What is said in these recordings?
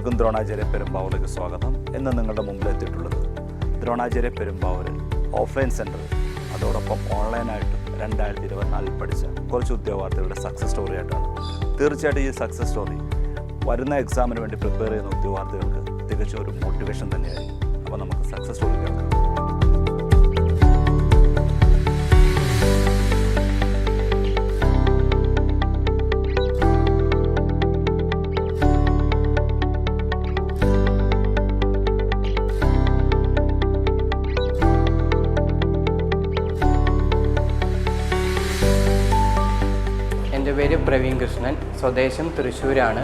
എല്ലാവർക്കും ദ്രോണാചാര്യ പെരുമ്പാവൂരിലേക്ക് സ്വാഗതം. ഇന്ന് നിങ്ങളുടെ മുമ്പിൽ എത്തിയിട്ടുള്ളത് ദ്രോണാചാര്യ പെരുമ്പാവൂരിൽ ഓഫ്ലൈൻ സെന്റർ അതോടൊപ്പം ഓൺലൈനായിട്ട് രണ്ടായിരത്തി ഇരുപത്തിനാലിൽ പഠിച്ച കുറച്ച് ഉദ്യോഗാർത്ഥികളുടെ സക്സസ് സ്റ്റോറി ആയിട്ടാണ്. തീർച്ചയായിട്ടും ഈ സക്സസ് സ്റ്റോറി വരുന്ന എക്സാമിന് വേണ്ടി പ്രിപ്പയർ ചെയ്യുന്ന ഉദ്യോഗാർത്ഥികൾക്ക് തികച്ചൊരു മോട്ടിവേഷൻ തന്നെയായിരിക്കും. അപ്പോൾ നമുക്ക് സക്സസ് സ്റ്റോറി കേൾക്കാം. പ്രവീൺ കൃഷ്ണൻ സ്വദേശം തൃശ്ശൂരാണ്.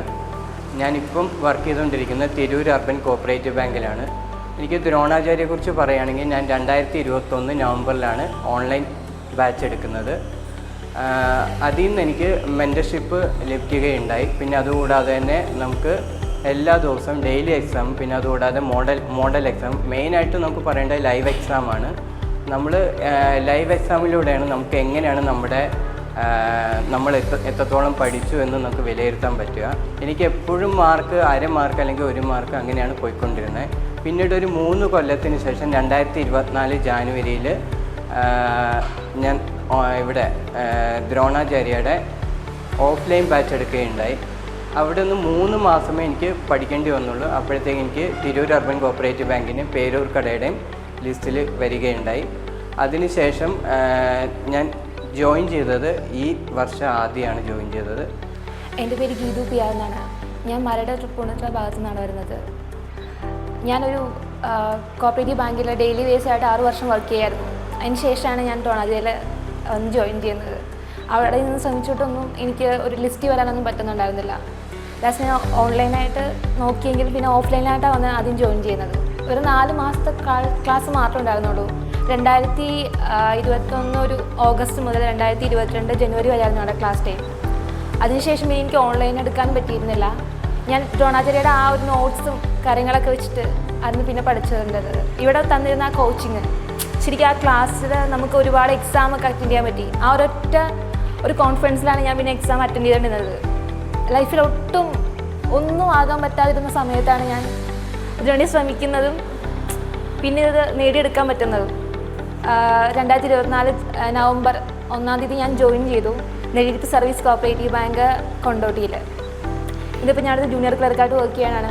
ഞാനിപ്പം വർക്ക് ചെയ്തുകൊണ്ടിരിക്കുന്ന തിരൂർ അർബൻ കോപ്പറേറ്റീവ് ബാങ്കിലാണ്. എനിക്ക് ദ്രോണാചാര്യയെക്കുറിച്ച് പറയുകയാണെങ്കിൽ ഞാൻ രണ്ടായിരത്തി ഇരുപത്തൊന്ന് നവംബറിലാണ് ഓൺലൈൻ ബാച്ച് എടുക്കുന്നത്. അതിൽ നിന്ന് എനിക്ക് മെന്റർഷിപ്പ് ലഭിക്കുകയുണ്ടായി. പിന്നെ അതുകൂടാതെ തന്നെ നമുക്ക് എല്ലാ ദിവസവും ഡെയിലി എക്സാം പിന്നെ അതുകൂടാതെ മോഡൽ മോഡൽ എക്സാം മെയിനായിട്ട് നമുക്ക് പറയേണ്ടത് ലൈവ് എക്സാമാണ് നമ്മൾ ലൈവ് എക്സാമിലൂടെയാണ് നമുക്ക് എങ്ങനെയാണ് നമ്മുടെ നമ്മൾ എത്ര എത്രത്തോളം പഠിച്ചു എന്ന് നമുക്ക് വിലയിരുത്താൻ പറ്റുക. എനിക്ക് എപ്പോഴും മാർക്ക് അര മാർക്ക് അല്ലെങ്കിൽ ഒരു മാർക്ക് അങ്ങനെയാണ് പോയിക്കൊണ്ടിരുന്നത്. പിന്നീട് ഒരു മൂന്ന് കൊല്ലത്തിന് ശേഷം രണ്ടായിരത്തി ഇരുപത്തിനാല് ജാനുവരിയിൽ ഞാൻ ഇവിടെ ദ്രോണാചാര്യയുടെ ഓഫ്ലൈൻ ബാച്ച് എടുക്കുകയുണ്ടായി. അവിടെ നിന്ന് മൂന്ന് മാസമേ എനിക്ക് പഠിക്കേണ്ടി വന്നുള്ളൂ. അപ്പോഴത്തേക്ക് എനിക്ക് തിരൂർ അർബൻ കോപ്പറേറ്റീവ് ബാങ്കിന് പേരൂർ കടയുടെയും ലിസ്റ്റിൽ വരികയുണ്ടായി. അതിനുശേഷം ഞാൻ ജോയിൻ ചെയ്തത് ഈ വർഷം ആദ്യമാണ് ജോയിൻ ചെയ്തത്. എന്റെ പേര് ഗീതു പി ആർ എന്നാണ്. ഞാൻ മരട് തൃപ്പൂണിത്തുറ ഭാഗത്തു നിന്നാണ് വരുന്നത്. ഞാനൊരു കോപ്പറേറ്റീവ് ബാങ്കിൽ ഡെയിലി ബേസ് ആയിട്ട് ആറു വർഷം വർക്ക് ചെയ്യായിരുന്നു. അതിന് ശേഷമാണ് ഞാൻ ടോണാജിയിൽ ഒന്ന് ജോയിൻ ചെയ്യുന്നത്. അവിടെ നിന്ന് ശ്രമിച്ചിട്ടൊന്നും എനിക്ക് ഒരു ലിസ്റ്റ് വരാനൊന്നും പറ്റുന്നുണ്ടായിരുന്നില്ല. ലാസ്റ്റ് ഞാൻ ഓൺലൈനായിട്ട് നോക്കിയെങ്കിൽ പിന്നെ ഓഫ്ലൈനായിട്ടാണ് വന്ന് ആദ്യം ജോയിൻ ചെയ്യുന്നത്. ഒരു നാല് മാസത്തെ ക്ലാസ് മാത്രമേ ഉണ്ടായിരുന്നുള്ളൂ. രണ്ടായിരത്തി ഇരുപത്തൊന്ന് ഒരു ഓഗസ്റ്റ് മുതൽ രണ്ടായിരത്തി ഇരുപത്തിരണ്ട് ജനുവരി വരെയായിരുന്നു ഞങ്ങളുടെ ക്ലാസ് ടൈം അതിനുശേഷം ഇനി എനിക്ക് ഓൺലൈൻ എടുക്കാൻ പറ്റിയിരുന്നില്ല. ഞാൻ ദ്രോണാചാര്യയുടെ ആ ഒരു നോട്ട്സും കാര്യങ്ങളൊക്കെ വെച്ചിട്ട് അന്ന് പിന്നെ പഠിച്ചിരുന്നത് ഇവിടെ തന്നിരുന്ന ആ കോച്ചിങ് ശരിക്കും ആ ക്ലാസ്സിൽ നമുക്ക് ഒരുപാട് എക്സാം ഒക്കെ അറ്റൻഡ് ചെയ്യാൻ പറ്റി. ആ ഒരൊറ്റ ഒരു കോൺഫിഡൻസിലാണ് ഞാൻ പിന്നെ എക്സാം അറ്റൻഡ് ചെയ്തിരുന്നത്. ലൈഫിൽ ഒട്ടും ഒന്നും ആകാൻ പറ്റാതിരുന്ന സമയത്താണ് ഞാൻ ഇതിനുവേണ്ടി ശ്രമിക്കുന്നതും പിന്നെ ഇത് നേടിയെടുക്കാൻ പറ്റുന്നതും. രണ്ടായിരത്തി ഇരുപത്തിനാല് നവംബർ ഒന്നാം തീയതി ഞാൻ ജോയിൻ ചെയ്തു നെല്ലിരുത്ത് സർവീസ് കോപ്പറേറ്റീവ് ബാങ്ക് കൊണ്ടോട്ടിയിൽ ഇതിപ്പോൾ ഞാനത് ജൂനിയർ ക്ലർക്കായിട്ട് വർക്ക് ചെയ്യാനാണ്.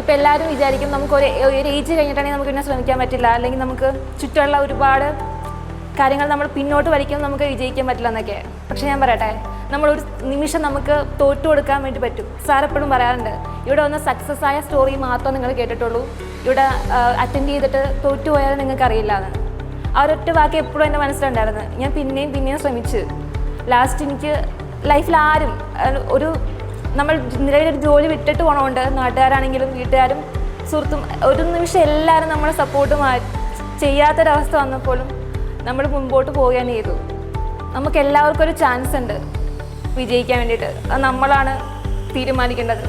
ഇപ്പോൾ എല്ലാവരും വിചാരിക്കും നമുക്ക് ഒരു ഒരു ഏജ് കഴിഞ്ഞിട്ടാണെങ്കിൽ നമുക്ക് പിന്നെ ശ്രമിക്കാൻ പറ്റില്ല. അല്ലെങ്കിൽ നമുക്ക് ചുറ്റുമുള്ള ഒരുപാട് കാര്യങ്ങൾ നമ്മൾ പിന്നോട്ട് വലിക്കും നമുക്ക് വിജയിക്കാൻ പറ്റില്ല എന്നൊക്കെ. പക്ഷേ ഞാൻ പറയട്ടെ നമ്മളൊരു നിമിഷം നമുക്ക് തോറ്റു കൊടുക്കാൻ വേണ്ടി പറ്റും. സാർ എപ്പോഴും പറയാറുണ്ട് ഇവിടെ വന്ന സക്സസ് ആയ സ്റ്റോറി മാത്രം നിങ്ങൾ കേട്ടിട്ടുള്ളൂ. ഇവിടെ അറ്റൻഡ് ചെയ്തിട്ട് തോറ്റുപോയാൽ നിങ്ങൾക്ക് അറിയില്ല എന്ന്. ആ ഒരൊറ്റ വാക്ക് എപ്പോഴും എന്റെ മനസ്സിലുണ്ടായിരുന്നു. ഞാൻ പിന്നെയും പിന്നെയും ശ്രമിച്ചു. ലാസ്റ്റ് എനിക്ക് ലൈഫിൽ ആരും ഒരു നമ്മൾ നിലവിലൊരു ജോലി വിട്ടിട്ട് പോകണമുണ്ട് നാട്ടുകാരാണെങ്കിലും വീട്ടുകാരും സുഹൃത്തും ഒരു നിമിഷം എല്ലാവരും നമ്മളെ സപ്പോർട്ട് മാ ചെയ്യാത്തൊരവസ്ഥ വന്നപ്പോഴും നമ്മൾ മുമ്പോട്ട് പോവുകയാണ് ചെയ്തു നമുക്ക് എല്ലാവർക്കും ഒരു ചാൻസ് ഉണ്ട് വിജയിക്കാൻ വേണ്ടിയിട്ട്. അത് നമ്മളാണ് തീരുമാനിക്കേണ്ടത്.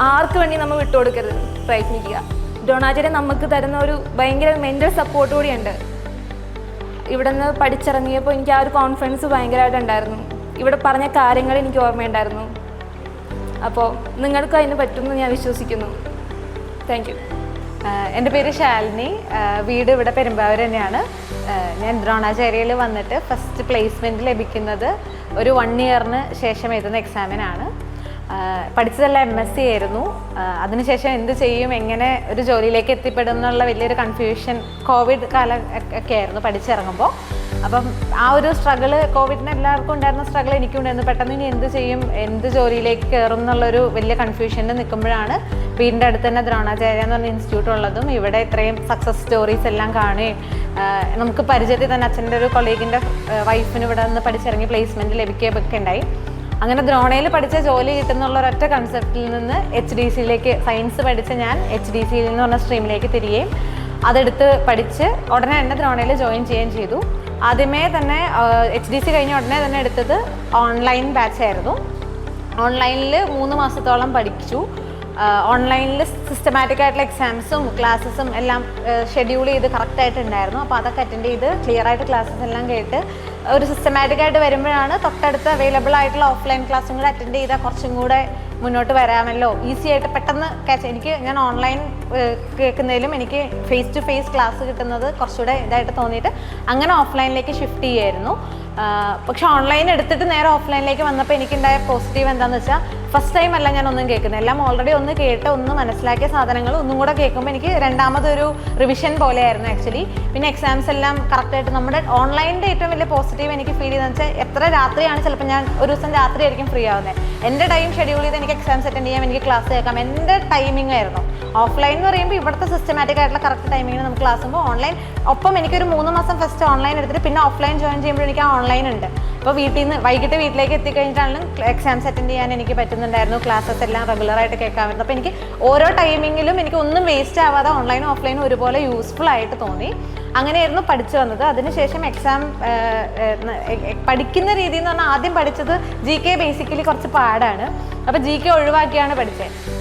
ആർക്ക് വേണ്ടി നമ്മൾ വിട്ടുകൊടുക്കരുത്? പ്രയത്നിക്കുക. ഡൊണാചരെ നമുക്ക് തരുന്ന ഒരു ഭയങ്കര മെന്റൽ സപ്പോർട്ട് കൂടിയുണ്ട്. ഇവിടെ നിന്ന് പഠിച്ചിറങ്ങിയപ്പോൾ എനിക്ക് ആ ഒരു കോൺഫിഡൻസ് ഭയങ്കരമായിട്ട് ഉണ്ടായിരുന്നു. ഇവിടെ പറഞ്ഞ കാര്യങ്ങൾ എനിക്ക് ഓർമ്മയുണ്ടായിരുന്നു. അപ്പോൾ നിങ്ങൾക്ക് അതിന് പറ്റുമെന്ന് ഞാൻ വിശ്വസിക്കുന്നു. താങ്ക് യു എന്റെ പേര് ശാലിനി. വീട് ഇവിടെ പെരുമ്പാവൂർ തന്നെയാണ്. ഞാൻ ദ്രോണാചാര്യയിൽ വന്നിട്ട് ഫസ്റ്റ് പ്ലേസ്മെന്റ് ലഭിക്കുന്നത് ഒരു വൺ ഇയറിന് ശേഷം എഴുതുന്ന എക്സാമിനാണ് പഠിച്ചതെല്ലാം എം എസ് സി ആയിരുന്നു. അതിനുശേഷം എന്ത് ചെയ്യും എങ്ങനെ ഒരു ജോലിയിലേക്ക് എത്തിപ്പെടും എന്നുള്ള വലിയൊരു കൺഫ്യൂഷൻ കോവിഡ് കാലം ഒക്കെ ആയിരുന്നു പഠിച്ചിറങ്ങുമ്പോൾ. അപ്പം ആ ഒരു സ്ട്രഗിൾ കോവിഡിന് എല്ലാവർക്കും ഉണ്ടായിരുന്ന സ്ട്രഗിൾ എനിക്കും ഉണ്ടായിരുന്നു. പെട്ടെന്ന് ഇനി എന്ത് ചെയ്യും എന്ത് ജോലിയിലേക്ക് കയറും എന്നുള്ളൊരു വലിയ കൺഫ്യൂഷനിൽ നിൽക്കുമ്പോഴാണ് വീടിന്റെ അടുത്ത് തന്നെ ദ്രോണാചാര്യ എന്ന് പറഞ്ഞ ഇൻസ്റ്റിറ്റ്യൂട്ട് ഉള്ളതും ഇവിടെ ഇത്രയും സക്സസ് സ്റ്റോറീസ് എല്ലാം കാണുകയും നമുക്ക് പരിചയത്തിൽ തന്നെ അച്ഛന്റെ ഒരു കൊളീഗിന്റെ വൈഫിന് ഇവിടെ നിന്ന് പഠിച്ചിറങ്ങി പ്ലേസ്മെന്റ് ലഭിക്കുകയൊക്കെ ഉണ്ടായി. അങ്ങനെ ദ്രോണയിൽ പഠിച്ച ജോലി കിട്ടുന്നുള്ള ഒരൊറ്റ കൺസെപ്റ്റിൽ നിന്ന് എച്ച് ഡി സിയിലേക്ക് സയൻസ് പഠിച്ച ഞാൻ എച്ച് ഡി സിയിൽ എന്ന് പറഞ്ഞ സ്ട്രീമിലേക്ക് തിരികെയും അതെടുത്ത് പഠിച്ച് ഉടനെ തന്നെ ദ്രോണയിൽ ജോയിൻ ചെയ്യുകയും ചെയ്തു. ആദ്യമേ തന്നെ എച്ച് ഡി സി കഴിഞ്ഞ ഉടനെ തന്നെ എടുത്തത് ഓൺലൈൻ ബാച്ച് ആയിരുന്നു. ഓൺലൈനിൽ മൂന്ന് മാസത്തോളം പഠിച്ചു. ഓൺലൈനിൽ സിസ്റ്റമാറ്റിക് ആയിട്ടുള്ള എക്സാംസും ക്ലാസ്സസും എല്ലാം ഷെഡ്യൂൾ ചെയ്ത് കറക്റ്റായിട്ടുണ്ടായിരുന്നു അപ്പോൾ അതൊക്കെ അറ്റൻഡ് ചെയ്ത് ക്ലിയർ ആയിട്ട് ക്ലാസ്സസ് എല്ലാം കേട്ട് ഒരു സിസ്റ്റമാറ്റിക് ആയിട്ട് വരുമ്പോഴാണ് തൊട്ടടുത്ത് അവൈലബിൾ ആയിട്ടുള്ള ഓഫ്ലൈൻ ക്ലാസ്സും കൂടെ അറ്റൻഡ് ചെയ്താൽ കുറച്ചും കൂടെ മുന്നോട്ട് വരാമല്ലോ. ഈസി ആയിട്ട് പെട്ടെന്ന് ക്യാച്ച് എനിക്ക് ഞാൻ ഓൺലൈൻ കേൾക്കുന്നതിലും എനിക്ക് ഫേസ് ടു ഫേസ് ക്ലാസ് കിട്ടുന്നത് കുറച്ചുകൂടെ ഇതായിട്ട് തോന്നിയിട്ട് അങ്ങനെ ഓഫ്ലൈനിലേക്ക് ഷിഫ്റ്റ് ചെയ്യായിരുന്നു. പക്ഷെ ഓൺലൈൻ എടുത്തിട്ട് നേരെ ഓഫ്ലൈനിലേക്ക് വന്നപ്പോൾ എനിക്കുണ്ടായ പോസിറ്റീവ് എന്താണെന്ന് വെച്ചാൽ ഫസ്റ്റ് ടൈം അല്ല ഞാൻ ഒന്നും കേൾക്കുന്നത്. എല്ലാം ഓൾറെഡി ഒന്ന് കേട്ട് ഒന്ന് മനസ്സിലാക്കിയ സാധനങ്ങൾ ഒന്നും കൂടെ കേൾക്കുമ്പോൾ എനിക്ക് രണ്ടാമതൊരു റിവിഷൻ പോലെയായിരുന്നു ആക്ച്വലി പിന്നെ എക്സാംസ് എല്ലാം കറക്റ്റായിട്ട് നമ്മുടെ ഓൺലൈനിന്റെ ഏറ്റവും വലിയ പോസിറ്റീവ് എനിക്ക് ഫീൽ ചെയ്തെന്ന് വെച്ചാൽ എത്ര രാത്രിയാണ് ചിലപ്പോൾ ഞാൻ ഒരു ദിവസം രാത്രി ആയിരിക്കും ഫ്രീ ആവുന്നത് എന്റെ ടൈം ഷെഡ്യൂൾ ചെയ്ത് എനിക്ക് എക്സാംസ് അറ്റൻഡ് ചെയ്യാം എനിക്ക് ക്ലാസ് കേൾക്കാം. എന്റെ ടൈമിംഗ് ആയിരുന്നു. ഓഫ്ലൈൻ എന്ന് പറയുമ്പോൾ ഇവിടുത്തെ സിസ്റ്റമാറ്റിക് ആയിട്ടുള്ള കറക്റ്റ് ടൈമിങ്ങിന് നമുക്ക് ക്ലാസ് ആകുമ്പോൾ ഓൺലൈൻ ഒപ്പം എനിക്കൊരു മൂന്ന് മാസം ഫസ്റ്റ് ഓൺലൈൻ എടുത്തിട്ട് പിന്നെ ഓഫ്ലൈൻ ജോയിൻ ചെയ്യുമ്പോൾ എനിക്ക് ആ ഓൺലൈൻ ഉണ്ട്. അപ്പോൾ വീട്ടിൽ നിന്ന് വൈകിട്ട് വീട്ടിലേക്ക് എത്തിക്കഴിഞ്ഞിട്ടാണ് എക്സാംസ് അറ്റൻഡ് ചെയ്യാൻ എനിക്ക് പറ്റുന്നുണ്ടായിരുന്നു. ക്ലാസ്സസ് എല്ലാം റെഗുലറായിട്ട് കേൾക്കാൻ പറ്റുന്നു അപ്പോൾ എനിക്ക് ഓരോ ടൈമിങ്ങിലും എനിക്ക് ഒന്നും വേസ്റ്റ് ആവാതെ ഓൺലൈനും ഓഫ്ലൈനും ഒരുപോലെ യൂസ്ഫുൾ ആയിട്ട് തോന്നി. അങ്ങനെയായിരുന്നു പഠിച്ചു വന്നത്. അതിനുശേഷം എക്സാം പഠിക്കുന്ന രീതി എന്ന് പറഞ്ഞാൽ ആദ്യം പഠിച്ചത് ജി കെ ബേസിക്കലി കുറച്ച് പാടാണ്. അപ്പോൾ ജി കെ ഒഴിവാക്കിയാണ് പഠിച്ചത്.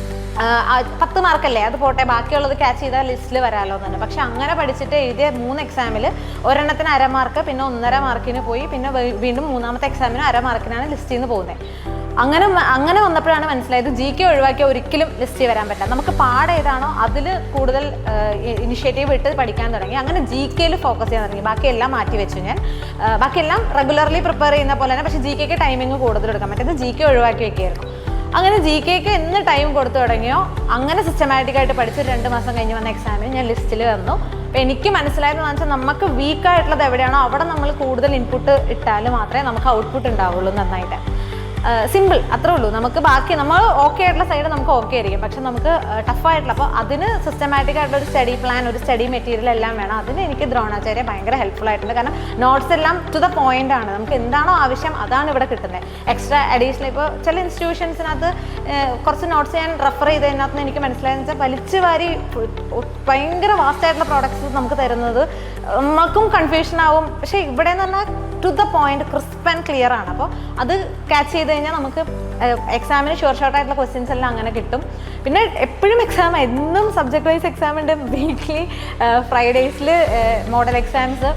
പത്ത് മാർക്കല്ലേ? അത് പോട്ടെ ബാക്കിയുള്ളത് ക്യാച്ച് ചെയ്താൽ ലിസ്റ്റിൽ വരാമല്ലോ തന്നെ. പക്ഷെ അങ്ങനെ പഠിച്ചിട്ട് എഴുതിയ മൂന്ന് എക്സാമിൽ ഒരെണ്ണത്തിന് അര മാർക്ക് പിന്നെ ഒന്നര മാർക്കിന് പോയി പിന്നെ വീണ്ടും മൂന്നാമത്തെ എക്സാമിന് അര മാർക്കിനാണ് ലിസ്റ്റിൽ നിന്ന് പോകുന്നത് അങ്ങനെ അങ്ങനെ വന്നപ്പോഴാണ് മനസ്സിലായത് ജി കെ ഒഴിവാക്കി ഒരിക്കലും ലിസ്റ്റിൽ വരാൻ പറ്റില്ല. നമുക്ക് പാട് ഏതാണോ അതിൽ കൂടുതൽ ഇനിഷ്യേറ്റീവ് ഇട്ട് പഠിക്കാൻ തുടങ്ങി. അങ്ങനെ ജി കെയിൽ ഫോക്കസ് ചെയ്യാൻ തുടങ്ങി. ബാക്കിയെല്ലാം മാറ്റി വെച്ചു ഞാൻ. ബാക്കിയെല്ലാം റെഗുലർലി പ്രിപ്പയർ ചെയ്യുന്ന പോലെ തന്നെ പക്ഷേ ജി കെക്ക് ടൈമിങ് കൂടുതൽ എടുക്കാൻ പറ്റുന്നത് ജി കെ ഒഴിവാക്കി വെക്കുകയായിരുന്നു. അങ്ങനെ ജി കെക്ക് എന്ന് ടൈം കൊടുത്തു തുടങ്ങിയോ? അങ്ങനെ സിസ്റ്റമാറ്റിക്കായിട്ട് പഠിച്ച് രണ്ട് മാസം കഴിഞ്ഞ് വന്ന എക്സാമിന് ഞാൻ ലിസ്റ്റിൽ വന്നു. അപ്പോൾ എനിക്ക് മനസ്സിലായതെന്ന് വെച്ചാൽ നമുക്ക് വീക്കായിട്ടുള്ളത് എവിടെയാണോ അവിടെ നമ്മൾ കൂടുതൽ ഇൻപുട്ട് ഇട്ടാൽ മാത്രമേ നമുക്ക് ഔട്ട്പുട്ട് ഉണ്ടാവുള്ളൂ നന്നായിട്ട്. സിമ്പിൾ അത്രേ ഉള്ളൂ. നമുക്ക് ബാക്കി നമ്മൾ ഓക്കെ ആയിട്ടുള്ള സൈഡ് നമുക്ക് ഓക്കെ ആയിരിക്കും. പക്ഷെ നമുക്ക് ടഫ് ആയിട്ടുള്ള അപ്പോൾ അതിന് സിസ്റ്റമാറ്റിക് ആയിട്ടുള്ള ഒരു സ്റ്റഡി പ്ലാൻ ഒരു സ്റ്റഡി മെറ്റീരിയൽ എല്ലാം വേണം. അതിന് എനിക്ക് ദ്രോണാചാര്യ ഭയങ്കര ഹെൽപ്ഫുൾ ആയിട്ടുണ്ട്. കാരണം നോട്ട്സ് എല്ലാം ടു ദ പോയിന്റ് ആണ്. നമുക്ക് എന്താണോ ആവശ്യം അതാണ് ഇവിടെ കിട്ടുന്നത്. എക്സ്ട്രാ അഡീഷണൽ ഇപ്പോൾ ചില ഇൻസ്റ്റിറ്റ്യൂഷൻസിനകത്ത് കുറച്ച് നോട്ട്സ് ഞാൻ റെഫർ ചെയ്തതിനകത്ത് എനിക്ക് മനസ്സിലായെന്ന് വെച്ചാൽ വലിച്ചു വാരി ഭയങ്കര വാസ്റ്റായിട്ടുള്ള പ്രോഡക്ട്സ് നമുക്ക് തരുന്നത്. നമ്മൾക്കും കൺഫ്യൂഷൻ ആവും. പക്ഷേ ഇവിടെ എന്ന് പറഞ്ഞാൽ to the point crisp and clear ആണ്. അപ്പോൾ അത് ക്യാച്ച് ചെയ്ത് കഴിഞ്ഞാൽ നമുക്ക് എക്സാമിന് ഷുവർ ഷോർട്ട് ആയിട്ടുള്ള ക്വസ്റ്റ്യൻസ് എല്ലാം അങ്ങനെ കിട്ടും. പിന്നെ എപ്പോഴും എക്സാം എന്നും സബ്ജക്ട് വൈസ് എക്സാം ഉണ്ട് വീക്ക്ലി ഫ്രൈഡേയ്സിൽ മോഡൽ എക്സാംസ്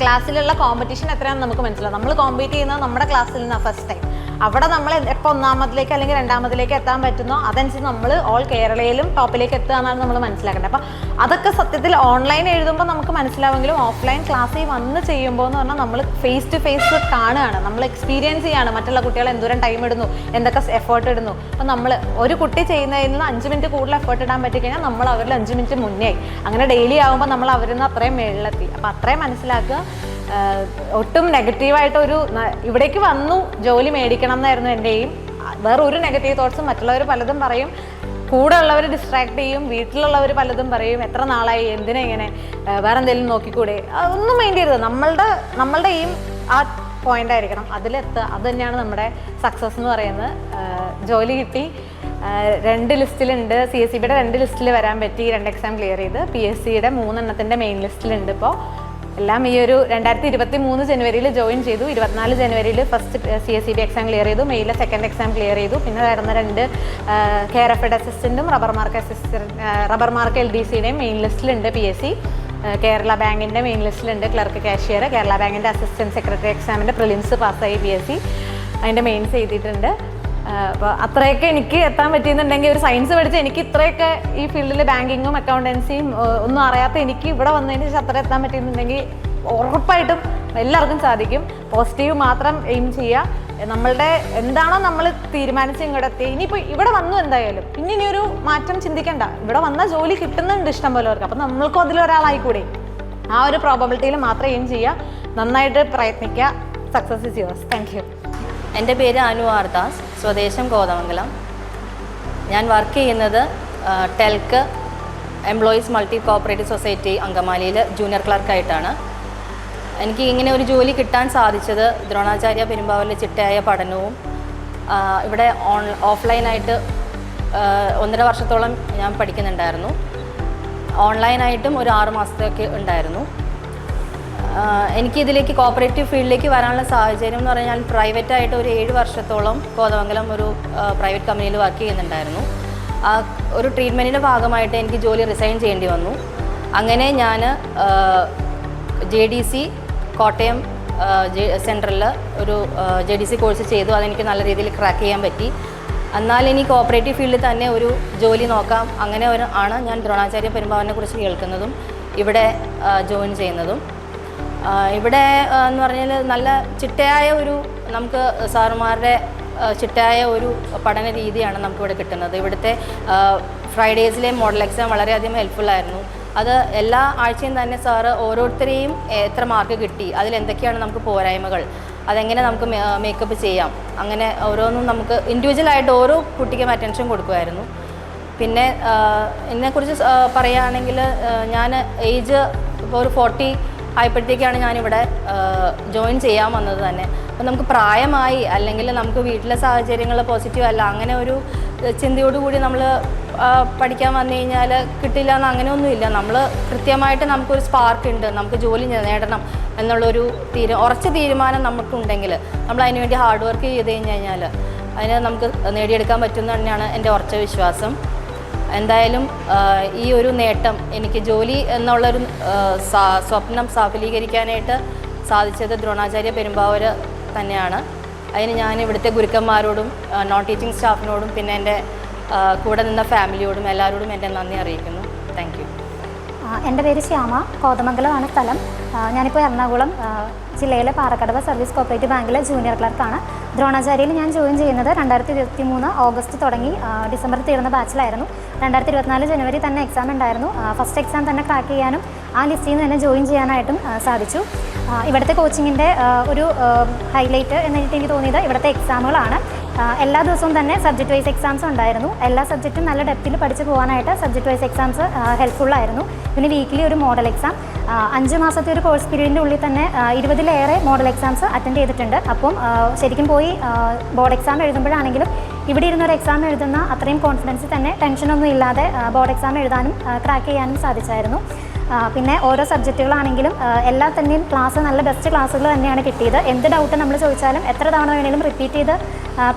ക്ലാസ്സിലുള്ള കോമ്പറ്റീഷൻ എത്രയാണെന്ന് നമുക്ക് മനസ്സിലാവും. നമ്മൾ കോമ്പീറ്റ് ചെയ്യുന്നത് നമ്മുടെ ക്ലാസ്സിൽ നിന്നാണ് ഫസ്റ്റ് ടൈം അവിടെ നമ്മൾ എപ്പോൾ ഒന്നാമതിലേക്ക് അല്ലെങ്കിൽ രണ്ടാമതിലേക്ക് എത്താൻ പറ്റുന്നോ അതനുസരിച്ച് നമ്മൾ ഓൾ കേരളയിലും ടോപ്പിലേക്ക് എത്തുക എന്നാണ് നമ്മൾ മനസ്സിലാക്കേണ്ടത്. അപ്പോൾ അതൊക്കെ സത്യത്തിൽ ഓൺലൈൻ എഴുതുമ്പോൾ നമുക്ക് മനസ്സിലാവെങ്കിലും ഓഫ്ലൈൻ ക്ലാസ്സിൽ വന്ന് ചെയ്യുമ്പോൾ എന്ന് പറഞ്ഞാൽ നമ്മൾ ഫേസ് ടു ഫേസ് കാണുകയാണ്. നമ്മൾ എക്സ്പീരിയൻസ് ചെയ്യാണ്. മറ്റുള്ള കുട്ടികൾ എന്തോരം ടൈം ഇടുന്നു എന്തൊക്കെ എഫേർട്ട് ഇടുന്നു. അപ്പോൾ നമ്മൾ ഒരു കുട്ടി ചെയ്യുന്നതിൽ നിന്ന് അഞ്ച് മിനിറ്റ് കൂടുതൽ എഫേർട്ട് ഇടാൻ പറ്റിക്കഴിഞ്ഞാൽ നമ്മൾ അവരിൽ അഞ്ച് മിനിറ്റ് മുന്നേ അങ്ങനെ ഡെയിലി ആകുമ്പോൾ നമ്മൾ അവരിൽ നിന്ന് അത്രയും മേളിലെത്തി. അപ്പോൾ അത്രയും മനസ്സിലാക്കുക. ഒട്ടും നെഗറ്റീവായിട്ട് ഒരു ഇവിടേക്ക് വന്നു ജോലി മേടിക്കണം എന്നായിരുന്നു എന്റെ എയിം വേറെ ഒരു നെഗറ്റീവ് തോട്ട്സും മറ്റുള്ളവർ പലതും പറയും. കൂടെ ഉള്ളവർ ഡിസ്ട്രാക്ട് ചെയ്യും വീട്ടിലുള്ളവർ പലതും പറയും. എത്ര നാളായി എന്തിനാ ഇങ്ങനെ വേറെ എന്തെങ്കിലും നോക്കിക്കൂടെ. ഒന്നും മൈൻഡ് ചെയ്യരുത്. നമ്മളുടെ നമ്മളുടെ ഈ ആ പോയിന്റ് ആയിരിക്കണം. അതിലെത്തുക. അത് തന്നെയാണ് നമ്മുടെ സക്സസ് എന്ന് പറയുന്നത്. ജോലി കിട്ടി. രണ്ട് ലിസ്റ്റിലുണ്ട്. സി എസ് സി ബിയുടെ രണ്ട് ലിസ്റ്റിൽ വരാൻ പറ്റി. രണ്ട് എക്സാം ക്ലിയർ ചെയ്ത്. പി എസ് സിയുടെ മൂന്നെണ്ണത്തിന്റെ മെയിൻ ലിസ്റ്റിലുണ്ട് ഇപ്പോൾ എല്ലാം ഈ ഒരു രണ്ടായിരത്തി ഇരുപത്തി മൂന്ന് ജനുവരിയിൽ ജോയിൻ ചെയ്തു. ഇരുപത്തിനാല് ജനുവരിയിൽ first C S C B exam clear ചെയ്തു. മെയിലെ സെക്കൻഡ് എക്സാം ക്ലിയർ ചെയ്തു. പിന്നെ നടന്ന രണ്ട് കെയർ എഫ് എഡ് അസിസ്റ്റന്റും rubber mark assistant rubber mark L D സിയുടെയും main ലിസ്റ്റിലുണ്ട് പി എസ് സി കേരള ബാങ്കിന്റെ മെയിൻ ലിസ്റ്റിലുണ്ട് ക്ലർക്ക് കാഷ്യർ കേരള ബാങ്കിന്റെ അസിസ്റ്റന്റ് സെക്രട്ടറി എക്സാമിന്റെ പ്രിലിംസ് പാസ്സായി പി എസ് സി അതിന്റെ മെയിൻസ് എഴുതിയിട്ടുണ്ട്. അപ്പോൾ അത്രയൊക്കെ എനിക്ക് എത്താൻ പറ്റിയെന്നുണ്ടെങ്കിൽ ഒരു സയൻസ് പഠിച്ച് എനിക്ക് ഇത്രയൊക്കെ ഈ ഫീൽഡിൽ ബാങ്കിങ്ങും അക്കൗണ്ടൻസിയും ഒന്നും അറിയാത്ത എനിക്ക് ഇവിടെ വന്നതിന് ശേഷം അത്ര എത്താൻ പറ്റിയെന്നുണ്ടെങ്കിൽ ഉറപ്പായിട്ടും എല്ലാവർക്കും സാധിക്കും. പോസിറ്റീവ് മാത്രം എയിം ചെയ്യുക. നമ്മളുടെ എന്താണോ നമ്മൾ തീരുമാനിച്ച് ഇങ്ങോട്ട് എത്തി ഇനിയിപ്പോൾ ഇവിടെ വന്നു എന്തായാലും. പിന്നെ ഇനി ഒരു മാറ്റം ചിന്തിക്കണ്ട. ഇവിടെ വന്ന ജോലി കിട്ടുന്നുണ്ട് ഇഷ്ടം പോലെ അവർക്ക് അപ്പം നമ്മൾക്കും അതിലൊരാളായിക്കൂടെ ആ ഒരു പ്രോബബിലിറ്റിയിൽ മാത്രം എയിം ചെയ്യുക. നന്നായിട്ട് പ്രയത്നിക്കുക. Success is yours thank you എന്റെ പേര് അനു ആർദാസ് സ്വദേശം കോതമംഗലം. ഞാൻ വർക്ക് ചെയ്യുന്നത് TELK employees multi cooperative society അങ്കമാലിയിൽ ജൂനിയർ ക്ലർക്കായിട്ടാണ് എനിക്ക് ഇങ്ങനെ ഒരു ജോലി കിട്ടാൻ സാധിച്ചത് ദ്രോണാചാര്യ പെരുമ്പാവൂരിലെ ചിട്ടയായ പഠനവും ഇവിടെ ഓൺ ഓഫ്ലൈനായിട്ട് ഒന്നര വർഷത്തോളം ഞാൻ പഠിക്കുന്നുണ്ടായിരുന്നു. ഓൺലൈനായിട്ടും ഒരു ആറ് മാസത്തേക്ക് ഉണ്ടായിരുന്നു. എനിക്ക് ഇതിലേക്ക് കോപ്പറേറ്റീവ് ഫീൽഡിലേക്ക് വരാനുള്ള സാഹചര്യം എന്ന് പറഞ്ഞാൽ പ്രൈവറ്റ് ആയിട്ട് ഒരു ഏഴ് വർഷത്തോളം കോതമംഗലം ഒരു പ്രൈവറ്റ് കമ്പനിയിൽ വർക്ക് ചെയ്യുന്നുണ്ടായിരുന്നു. ഒരു ട്രീറ്റ്മെന്റിന്റെ ഭാഗമായിട്ട് എനിക്ക് ജോലി റിസൈൻ ചെയ്യേണ്ടി വന്നു. അങ്ങനെ ഞാൻ ജെ ഡി സി കോട്ടയം സെൻട്രലിൽ ഒരു ജെ ഡി സി കോഴ്സ് ചെയ്തു. അതെനിക്ക് നല്ല രീതിയിൽ ക്രാക്ക് ചെയ്യാൻ പറ്റി. എന്നാൽ ഇനി കോപ്പറേറ്റീവ് ഫീൽഡിൽ തന്നെ ഒരു ജോലി നോക്കാം. അങ്ങനെ ഒരു ആണ് ഞാൻ ദ്രോണാചാര്യ പെരുമ്പാവനെ കുറിച്ച് കേൾക്കുന്നതും ഇവിടെ ജോയിൻ ചെയ്യുന്നതും. ഇവിടെ എന്ന് പറഞ്ഞാൽ നല്ല ചിട്ടയായ ഒരു നമുക്ക് സാറുമാരുടെ ചിട്ടയായ ഒരു പഠന രീതിയാണ് നമുക്കിവിടെ കിട്ടുന്നത്. ഇവിടുത്തെ ഫ്രൈഡേസിലെ മോഡൽ എക്സാം വളരെയധികം ഹെൽപ്ഫുൾ ആയിരുന്നു. അത് എല്ലാ ആഴ്ചയും തന്നെ സാറ് ഓരോരുത്തരെയും എത്ര മാർക്ക് കിട്ടി അതിൽ എന്തൊക്കെയാണ് നമുക്ക് പോരായ്മകൾ അതെങ്ങനെ നമുക്ക് മേക്കപ്പ് ചെയ്യാം അങ്ങനെ ഓരോന്നും നമുക്ക് ഇൻഡിവിജ്വലായിട്ട് ഓരോ കുട്ടിക്കും അറ്റൻഷൻ കൊടുക്കുമായിരുന്നു. പിന്നെ എന്നെക്കുറിച്ച് പറയുകയാണെങ്കിൽ ഞാൻ ഏജ് ഇപ്പോൾ ഒരു ഫോർട്ടി ആയപ്പോഴത്തേക്കാണ് ഞാനിവിടെ ജോയിൻ ചെയ്യാൻ വന്നത് തന്നെ. അപ്പോൾ നമുക്ക് പ്രായമായി അല്ലെങ്കിൽ നമുക്ക് വീട്ടിലെ സാഹചര്യങ്ങൾ പോസിറ്റീവ് അല്ല അങ്ങനെ ഒരു ചിന്തയോടുകൂടി നമ്മൾ പഠിക്കാൻ വന്നു കഴിഞ്ഞാൽ കിട്ടില്ല എന്ന് അങ്ങനെയൊന്നുമില്ല നമ്മൾ കൃത്യമായിട്ട് നമുക്കൊരു സ്പാർക്ക് ഉണ്ട് നമുക്ക് ജോലി നേടണം എന്നുള്ളൊരു തീരു ഉറച്ച തീരുമാനം നമുക്കുണ്ടെങ്കിൽ നമ്മൾ അതിന് വേണ്ടി ഹാർഡ് വർക്ക് ചെയ്ത് കഴിഞ്ഞ് കഴിഞ്ഞാൽ അതിനെ നമുക്ക് നേടിയെടുക്കാൻ പറ്റുമെന്ന് തന്നെയാണ് എന്റെ ഉറച്ച വിശ്വാസം. എന്തായാലും ഈ ഒരു നേട്ടം എനിക്ക് ജോലി എന്നുള്ളൊരു സ്വപ്നം സഫലീകരിക്കാനായിട്ട് സാധിച്ചത് ദ്രോണാചാര്യ പെരുമ്പാവൂർ തന്നെയാണ്. അതിന് ഞാൻ ഇവിടുത്തെ ഗുരുക്കന്മാരോടും നോൺ ടീച്ചിങ് സ്റ്റാഫിനോടും പിന്നെ എന്റെ കൂടെ നിന്ന ഫാമിലിയോടും എല്ലാവരോടും എന്റെ നന്ദി അറിയിക്കുന്നു. താങ്ക് എന്റെ പേര് ശ്യാമ. കോതമംഗലമാണ് സ്ഥലം. ഞാനിപ്പോൾ എറണാകുളം ജില്ലയിലെ പാറക്കടവ് സർവീസ് കോപ്പറേറ്റീവ് ബാങ്കിലെ ജൂനിയർ ക്ലർക്കാണ്. ദ്രോണാചാര്യയിൽ ഞാൻ ജോയിൻ ചെയ്യുന്നത് രണ്ടായിരത്തി ഇരുപത്തി മൂന്ന് ഓഗസ്റ്റ് തുടങ്ങി ഡിസംബറിൽ തീർന്ന ബാച്ചിലായിരുന്നു. രണ്ടായിരത്തി ഇരുപത്തിനാല് ജനുവരി തന്നെ എക്സാം ഉണ്ടായിരുന്നു. ഫസ്റ്റ് എക്സാം തന്നെ ക്രാക്ക് ചെയ്യാനും ആ ലിസ്റ്റിൽ നിന്ന് തന്നെ ജോയിൻ ചെയ്യാനായിട്ടും സാധിച്ചു. ഇവിടുത്തെ കോച്ചിങ്ങിന്റെ ഒരു ഹൈലൈറ്റ് എന്നിട്ട് എനിക്ക് തോന്നിയത് ഇവിടുത്തെ എക്സാമുകളാണ്. എല്ലാ ദിവസവും തന്നെ സബ്ജക്റ്റ് വൈസ് എക്സാംസ് ഉണ്ടായിരുന്നു. എല്ലാ സബ്ജക്റ്റും നല്ല ഡെപ്തിൽ പഠിച്ചു പോകാനായിട്ട് സബ്ജക്റ്റ് വൈസ് എക്സാംസ് ഹെൽപ്ഫുള്ളായിരുന്നു പിന്നെ വീക്കിലി ഒരു മോഡൽ എക്സാം. അഞ്ച് മാസത്തെ ഒരു കോഴ്സ് പീരീഡിന്റെ ഉള്ളിൽ തന്നെ ഇരുപതിലേറെ മോഡൽ എക്സാംസ് അറ്റൻഡ് ചെയ്തിട്ടുണ്ട്. അപ്പം ശരിക്കും പോയി ബോർഡ് എക്സാം എഴുതുമ്പോഴാണെങ്കിലും ഇവിടെ ഇരുന്നൊരു എക്സാം എഴുതുന്ന അത്രയും കോൺഫിഡൻസ് തന്നെ ടെൻഷനൊന്നും ഇല്ലാതെ ബോർഡ് എക്സാം എഴുതാനും ക്രാക്ക് ചെയ്യാനും സാധിച്ചായിരുന്നു. പിന്നെ ഓരോ സബ്ജക്റ്റുകളാണെങ്കിലും എല്ലാ തന്നെയും ക്ലാസ് നല്ല ബെസ്റ്റ് ക്ലാസ്സുകൾ തന്നെയാണ് കിട്ടിയത്. എന്ത് ഡൗട്ട് നമ്മൾ ചോദിച്ചാലും എത്ര തവണ വേണമെങ്കിലും റിപ്പീറ്റ് ചെയ്ത്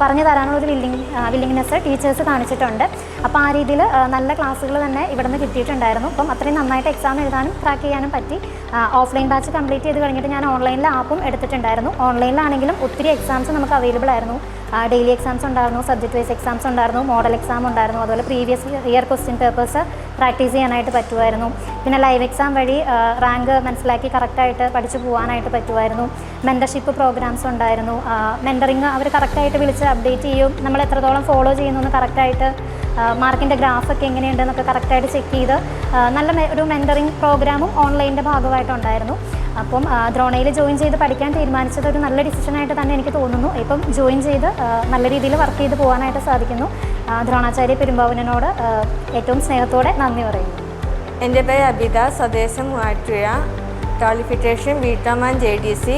പറഞ്ഞു തരാനുള്ള ഒരു വില്ലിങ് വില്ലിങ്നെസ് ടീച്ചേഴ്സ് കാണിച്ചിട്ടുണ്ട്. അപ്പോൾ ആ രീതിയിൽ നല്ല ക്ലാസ്സുകൾ തന്നെ ഇവിടെ നിന്ന് കിട്ടിയിട്ടുണ്ടായിരുന്നു. അപ്പം അത്രയും നന്നായിട്ട് എക്സാം എഴുതാനും ക്രാക്ക് ചെയ്യാനും പറ്റി. ഓഫ്ലൈൻ ബാച്ച് കംപ്ലീറ്റ് ചെയ്ത് കഴിഞ്ഞിട്ട് ഞാൻ ഓൺലൈനിൽ ആപ്പും എടുത്തിട്ടുണ്ടായിരുന്നു. ഓൺലൈനിലാണെങ്കിലും ഒത്തിരി എക്സാംസ് നമുക്ക് അവൈലബിൾ ആയിരുന്നു. ഡെയിലി എക്സാംസ് ഉണ്ടായിരുന്നു സബ്ജക്ട് വൈസ് എക്സാംസ് ഉണ്ടായിരുന്നു മോഡൽ എക്സാം ഉണ്ടായിരുന്നു അതുപോലെ previous year question papers practice ചെയ്യാനായിട്ട് പറ്റുമായിരുന്നു. പിന്നെ ലൈവ് എക്സാം വഴി റാങ്ക് മനസ്സിലാക്കി കറക്റ്റായിട്ട് പഠിച്ചു പോകാനായിട്ട് പറ്റുമായിരുന്നു. മെന്റർഷിപ്പ് പ്രോഗ്രാംസ് ഉണ്ടായിരുന്നു. മെന്ററിങ് അവർ കറക്റ്റായിട്ട് വിളിച്ച് അപ്ഡേറ്റ് ചെയ്യും. നമ്മൾ എത്രത്തോളം ഫോളോ ചെയ്യുന്നു എന്ന് കറക്റ്റായിട്ട് മാർക്കിന്റെ ഗ്രാഫൊക്കെ എങ്ങനെയുണ്ടെന്നൊക്കെ കറക്റ്റായിട്ട് ചെക്ക് ചെയ്ത് നല്ല ഒരു മെന്ററിങ് പ്രോഗ്രാമും ഓൺലൈനിന്റെ ഭാഗമായിട്ടുണ്ടായിരുന്നു. അപ്പം ദ്രോണയിൽ ജോയിൻ ചെയ്ത് പഠിക്കാൻ തീരുമാനിച്ചത് ഒരു നല്ല ഡിസിഷനായിട്ട് തന്നെ എനിക്ക് തോന്നുന്നു. ഇപ്പം ജോയിൻ ചെയ്ത് നല്ല രീതിയിൽ വർക്ക് ചെയ്ത് പോകാനായിട്ട് സാധിക്കുന്നു. ദ്രോണാചാര്യ പെരുമ്പാവനോട് ഏറ്റവും സ്നേഹത്തോടെ നന്ദി പറയുന്നു. എന്റെ പേര് അബിത സ്വദേശം Muvattupuzha qualification BCom J D C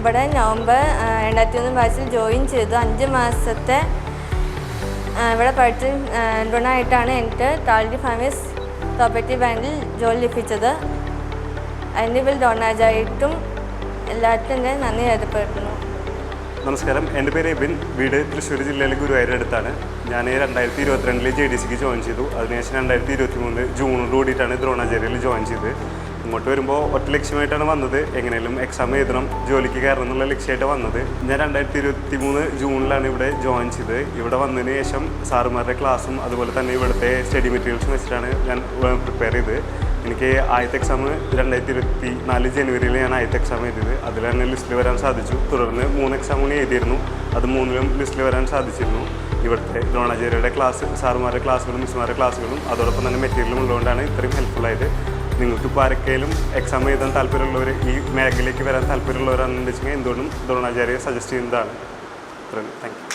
ഇവിടെ നവംബർ രണ്ടായിരത്തി ഒന്ന് ബാച്ചിൽ ജോയിൻ ചെയ്തു. അഞ്ച് മാസത്തെ ഇവിടെ പഠിച്ച ഗുണമായിട്ടാണ് എനിക്ക് താഴ്ത്തി ഫാമിസ് കോപ്പറേറ്റീവ് ബാങ്കിൽ ജോലി ലഭിച്ചത്. അതിന്റെ ഇപ്പോൾ ഡോണാജായിട്ടും എല്ലാവർക്കും എന്റെ നന്ദി രേഖപ്പെടുത്തുന്നു. നമസ്കാരം. എന്റെ പേര് എബിൻ. വീട് തൃശ്ശൂർ ജില്ലയിലെ ഗുരുവായൂർ അടുത്താണ് ഞാൻ രണ്ടായിരത്തി ഇരുപത്തിരണ്ടിൽ ജെ ഡി സിക്ക് ജോയിൻ ചെയ്തു. അതിനുശേഷം രണ്ടായിരത്തി ഇരുപത്തി മൂന്ന് ജൂണോട് കൂടിയിട്ടാണ് ദ്രോണാചാര്യയിൽ ജോയിൻ ചെയ്തത്. ഇങ്ങോട്ട് വരുമ്പോൾ ഒറ്റ ലക്ഷ്യമായിട്ടാണ് വന്നത്. എങ്ങനെയും എക്സാം എഴുതണം ജോലിക്ക് കയറണം എന്നുള്ള ലക്ഷ്യമായിട്ട് വന്നത്. ഞാൻ രണ്ടായിരത്തി ഇരുപത്തി മൂന്ന് ജൂണിലാണ് ഇവിടെ ജോയിൻ ചെയ്തത്. ഇവിടെ വന്നതിന് ശേഷം സാറുമാരുടെ ക്ലാസ്സും അതുപോലെ തന്നെ ഇവിടുത്തെ സ്റ്റഡി മെറ്റീരിയൽസും വെച്ചിട്ടാണ് ഞാൻ പ്രിപ്പയർ ചെയ്തത്. എനിക്ക് ആദ്യത്തെ എക്സാം രണ്ടായിരത്തി ഇരുപത്തി നാല് ജനുവരിയിൽ ഞാൻ ആദ്യത്തെ എക്സാം എഴുതിയത്. അതിൽ തന്നെ ലിസ്റ്റിൽ വരാൻ സാധിച്ചു. തുടർന്ന് മൂന്ന് എക്സാം കൂടി എഴുതിയിരുന്നു. അത് മൂന്നിലും ലിസ്റ്റിൽ വരാൻ സാധിച്ചിരുന്നു. ഇവിടുത്തെ ദ്രോണാചാര്യയുടെ ക്ലാസ് സാറുമാരുടെ ക്ലാസ്സുകളും മിസ്സുമാരുടെ ക്ലാസ്സുകളും അതോടൊപ്പം തന്നെ മെറ്റീരിയലും ഉള്ളതുകൊണ്ടാണ് ഇത്രയും ഹെൽപ്ഫുൾ ആയത്. നിങ്ങൾക്ക് ഇപ്പോൾ ആരൊക്കെയും എക്സാം എഴുതാൻ താല്പര്യമുള്ളവർ ഈ മേഖലയിലേക്ക് വരാൻ താല്പര്യമുള്ളവരാണെന്ന് വെച്ചെങ്കിൽ എന്തുകൊണ്ടും ദ്രോണാചാര്യെ സജസ്റ്റ് ചെയ്യുന്നതാണ്. Thank you